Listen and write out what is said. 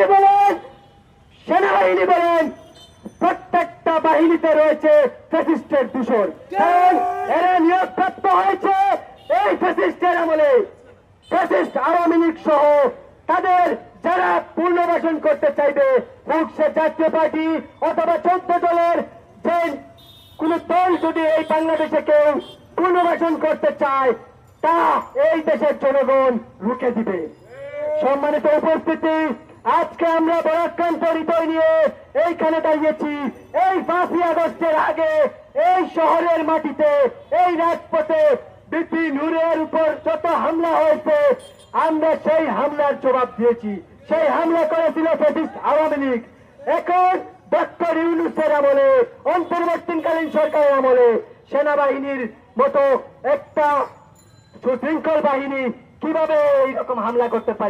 BGB বলেন, সেনাবাহিনী বলেন, প্রত্যেকটা বাহিনীতে রয়েছে ফেসিস্টের দূষণ। এরা নিয়োগপ্রাপ্ত হয়েছে এই ফেসিস্টের আমলে। ফ্যাসিস্ট আওয়ামী লীগ সহ তাদের যারা পুনর্বাসন করতে চাইবে, হোক সে জাতীয় পার্টি অথবা চোদ্দ দলের যে কোন দল যদি এই বাংলাদেশে কেউ পুনর্বাসন করতে চায়, তা এই দেশের জনগণ রুখে দিবে। সম্মানিত উপস্থিতি আজকে আমরা বরাক্রান্ত হৃদয় নিয়ে এইখানে দাঁড়িয়েছি। এই পাঁচই আগস্টের আগে এই শহরের মাটিতে, এই রাজপথে বিপি নূরের উপর যত হামলা হয়েছে, আমরা সেই হামলার জবাব দিয়েছি। সেই হামলা করেছিল ফেসিস্ট আওয়ামী লীগ। এখন ডক্টর ইউনুসের আমলে, অন্তর্বর্তীকালীন সরকারের আমলে সেনাবাহিনীর মতো একটা সুশৃঙ্খল বাহিনী কীভাবে এইরকম হামলা করতে পারে?